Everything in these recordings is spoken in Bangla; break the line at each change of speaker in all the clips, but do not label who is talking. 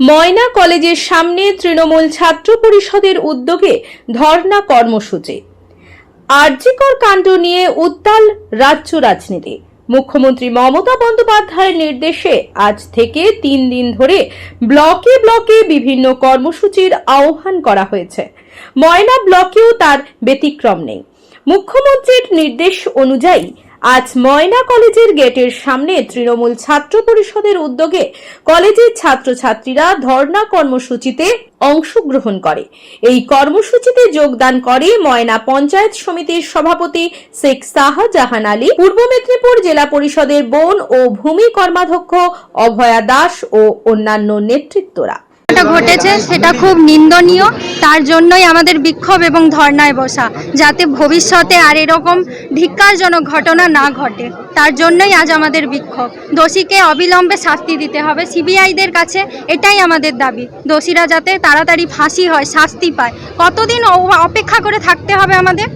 ময়না কলেজের সামনে তৃণমূল ছাত্র পরিষদের উদ্যোগে ধর্ণা কর্মসূচি। আরজিকর কাণ্ড নিয়ে উত্তাল রাজ্য রাজনীতি। মুখ্যমন্ত্রী মমতা বন্দ্যোপাধ্যায়ের নির্দেশে আজ থেকে তিন দিন ধরে ব্লকে ব্লকে বিভিন্ন কর্মসূচির আহ্বান করা হয়েছে। ময়না ব্লকেও তার ব্যতিক্রম নেই। মুখ্যমন্ত্রীর নির্দেশ অনুযায়ী আজ ময়না কলেজের গেটের সামনে তৃণমূল ছাত্র পরিষদের উদ্যোগে কলেজের ছাত্রছাত্রীরা ধর্ণা কর্মসূচিতে অংশগ্রহণ করে। এই কর্মসূচিতে যোগদান করে ময়না পঞ্চায়েত সমিতির সভাপতি শেখ শাহজাহান আলী, পূর্ব মেদিনীপুর জেলা পরিষদের বন ও ভূমি কর্মাধ্যক্ষ অভয়া দাস ও অন্যান্য নেতৃত্বরা।
ঘটেছে সেটা খুব নিন্দনীয়। তার জন্যই আমাদের বিক্ষোভ এবং ধর্নায় বসা যাতে ভবিষ্যতে আর এরকম ধিক্কারজনক ঘটনা না ঘটে। তার জন্যই আজ আমাদের বিক্ষোভ। দোষীকে অবিলম্বে শাস্তি দিতে হবে সিবিআইদের কাছে এটাই আমাদের দাবি। দোষীরা যাতে তাড়াতাড়ি ফাঁসি হয় শাস্তি পায়। কতদিন অপেক্ষা করে থাকতে হবে আমাদের?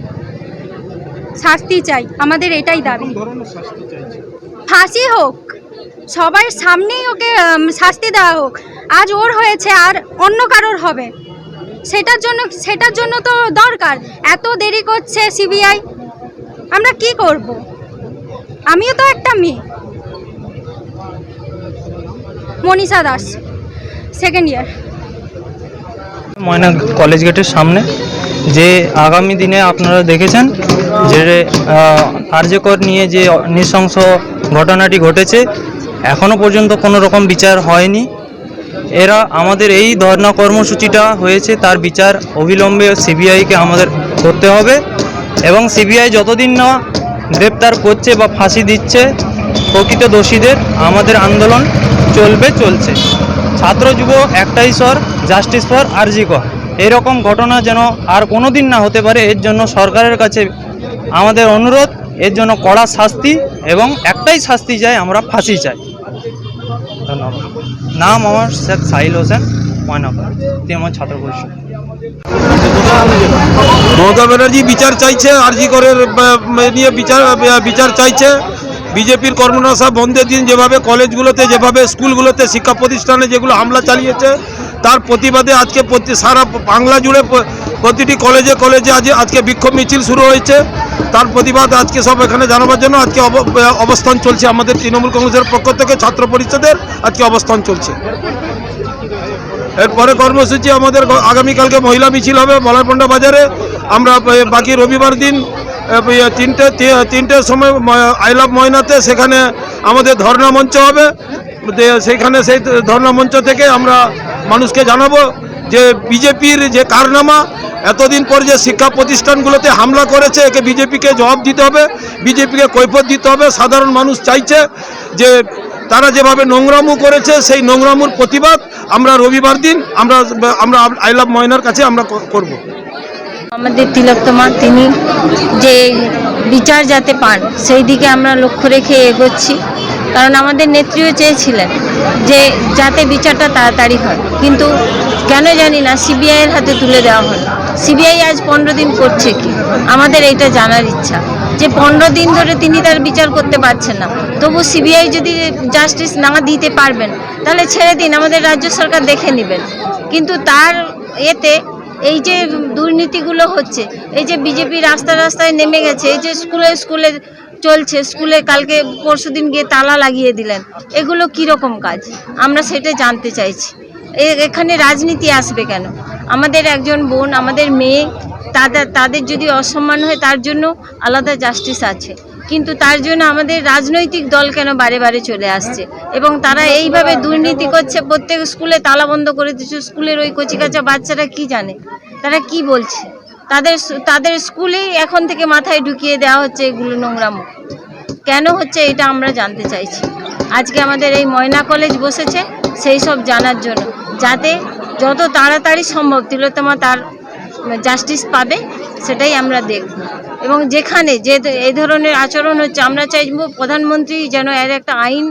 শাস্তি চাই আমাদের এটাই দাবি। ফাঁসি হোক। সবার সামনেই ওকে শাস্তি দেওয়া হোক। আজ ওর হয়েছে আর অন্য কারোর হবে। সেটার জন্য সেটার জন্য তো দরকার। এত দেরি করছে সিবিআই। আমরা কি করব? আমিও তো একটা মেয়ে। Manisha Das second year
Moyna college গেটের সামনে, যে আগামী দিনে আপনারা দেখেছেন যে আর্যকর নিয়ে যে নৃশংস ঘটনাটি ঘটেছে এখনও পর্যন্ত কোনো রকম বিচার হয়নি। এরা আমাদের এই ধর্ণা কর্মসূচিটা হয়েছে, তার বিচার অবিলম্বে সিবিআইকে আমাদের করতে হবে এবং সিবিআই যতদিন না গ্রেপ্তার করছে বা ফাঁসি দিচ্ছে, প্রকৃত দোষীদের আমাদের আন্দোলন চলবে, চলছে। ছাত্র যুব একটাই স্বর, জাস্টিস ফর আরজিকর এরকম ঘটনা যেন আর কোনো দিন না হতে পারে, এর জন্য সরকারের কাছে আমাদের অনুরোধ, এর জন্য কড়া শাস্তি এবং একটাই শাস্তি চাই, আমরা ফাঁসি চাই। নাম। আমার শেখ সাহিল হোসেন ময়নাপাড়া তিনি আমার ছাত্র পরিষদ।
মমতা ব্যানার্জি বিচার চাইছে, আরজি করে নিয়ে বিচার বিচার চাইছে। বিজেপির কর্মনাশা বন্ধের দিন যেভাবে কলেজগুলোতে, যেভাবে স্কুলগুলোতে শিক্ষা প্রতিষ্ঠানে যেগুলো হামলা চালিয়েছে, তার প্রতিবাদে আজকে সারা বাংলা জুড়ে প্রতিটি কলেজে কলেজে আজ আজকে বিক্ষোভ মিছিল শুরু হয়েছে। তার প্রতিবাদ আজকে সব এখানে জানাবার জন্য আজকে অব- অবস্থান চলছে আমাদের তৃণমূল কংগ্রেসের পক্ষ থেকে ছাত্র পরিষদের আজকে অবস্থান চলছে। এরপরে কর্মসূচি আমাদের আগামীকালকে মহিলা মিছিল হবে মলারপন্ডা বাজারে। আমরা বাকি রবিবার দিন তিনটে তিনটের সময় আই লাভ ময়নাতে সেখানে আমাদের ধর্ণা মঞ্চ হবে। সেখানে সেই ধর্ণা মঞ্চ থেকে আমরা মানুষকে জানাব। যে বিজেপির যে কারনামা, এতদিন পর যে শিক্ষা প্রতিষ্ঠানগুলোতে হামলা করেছে, একে বিজেপিকে জবাব দিতে হবে, বিজেপিকে কৈফত দিতে হবে। সাধারণ মানুষ চাইছে যে তারা যেভাবে নোংরামু করেছে, সেই নোংরামুর প্রতিবাদ আমরা রবিবার দিন, আমরা আমরা আই লাভ ময়নার কাছে আমরা করব।
আমাদের তিলোত্তমা তিনি যে বিচার যাতে পান, সেই দিকে আমরা লক্ষ্য রেখে এগোচ্ছি। কারণ আমাদের নেত্রীও চেয়েছিলেন যে যাতে বিচারটা তাড়াতাড়ি হয়। কিন্তু কেন জানি না, সিবিআইয়ের হাতে তুলে দেওয়া হলো। সিবিআই আজ পনেরো দিন করছে কি? আমাদের এইটা জানার ইচ্ছা। যে পনেরো দিন ধরে তিনি তার বিচার করতে পারছেন না। তবু সিবিআই যদি জাস্টিস না দিতে পারবেন, তাহলে ছেড়ে দিন, আমাদের রাজ্য সরকার দেখে নেবেন। কিন্তু তার এতে এই যে দুর্নীতিগুলো হচ্ছে, এই যে বিজেপি রাস্তা রাস্তায় নেমে গেছে, এই যে স্কুলে স্কুলে চলছে, স্কুলে কালকে পরশুদিন গিয়ে তালা লাগিয়ে দিলেন, এগুলো কি রকম কাজ? আমরা সেটা জানতে চাইছি। এখানে রাজনীতি আসবে কেন? আমাদের একজন বোন, আমাদের মেয়ে, তাদের তাদের যদি অসম্মান হয় তার জন্য আলাদা জাস্টিস আছে। কিন্তু তার জন্য আমাদের রাজনৈতিক দল কেন বারে বারে চলে আসছে? এবং তারা এইভাবে দুর্নীতি করছে, প্রত্যেক স্কুলে তালা বন্ধ করে দিচ্ছে স্কুলের ওই কচিকাচা বাচ্চারা কি জানে? তারা কি বলছে? তাদের তাদের স্কুলেই এখন থেকে মাথায় ঢুকিয়ে দেওয়া হচ্ছে এগুলো নোংরামো কেন হচ্ছে এটা আমরা জানতে চাইছি। আজকে আমাদের এই ময়না কলেজ বসেছে, সেই সব জানার জন্য। যাতে যত তাড়াতাড়ি সম্ভব তিলোত্তমা তার জাস্টিস পাবে, সেটাই আমরা দেখব। এবং যেখানে যে এই ধরনের আচরণ হচ্ছে, আমরা চাইব প্রধানমন্ত্রী যেন এর একটা আইন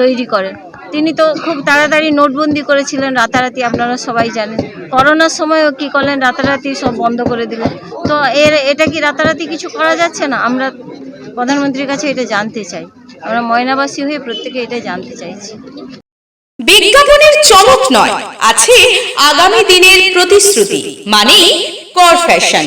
তৈরি করেন। তিনি তো খুব তাড়াতাড়ি নোটবন্দি করেছিলেন রাতারাতি, আপনারা সবাই জানেন। করোনার সময়ও কি করলেন, রাতারাতি সব বন্ধ করে দিলেন। তো এর, এটা কি রাতারাতি কিছু করা যাচ্ছে না? আমরা প্রধানমন্ত্রীর কাছে এটা জানতে চাই। আমরা ময়নাবাসী হয়ে প্রত্যেকে এটা জানতে চাইছি।
বিজ্ঞাপনের চমক নয়, আছে আগামী দিনের প্রতিশ্রুতি মানে কর fashion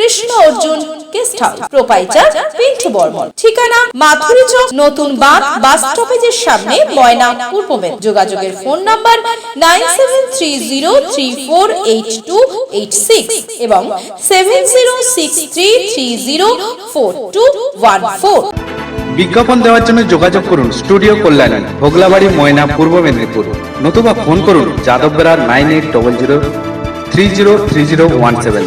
Krishna Arjun guest house proprietor Pintu Barman ঠিকানা মাথুরি চক, নতুন বাঁধ বাস স্টপেজের সামনে ময়না পূর্ব মেদ। যোগাযোগের phone number nine seven three zero three four eight two eight six এবং seven zero six three three zero four two one four
বিজ্ঞাপন দেওয়ার জন্য যোগাযোগ করুন স্টুডিও কল্যাণী ভোগলাবাড়ি, ময়না, পূর্ব মেদিনীপুর। নতুবা ফোন করুন Yadav Bera nine eight double zero three zero three zero one seven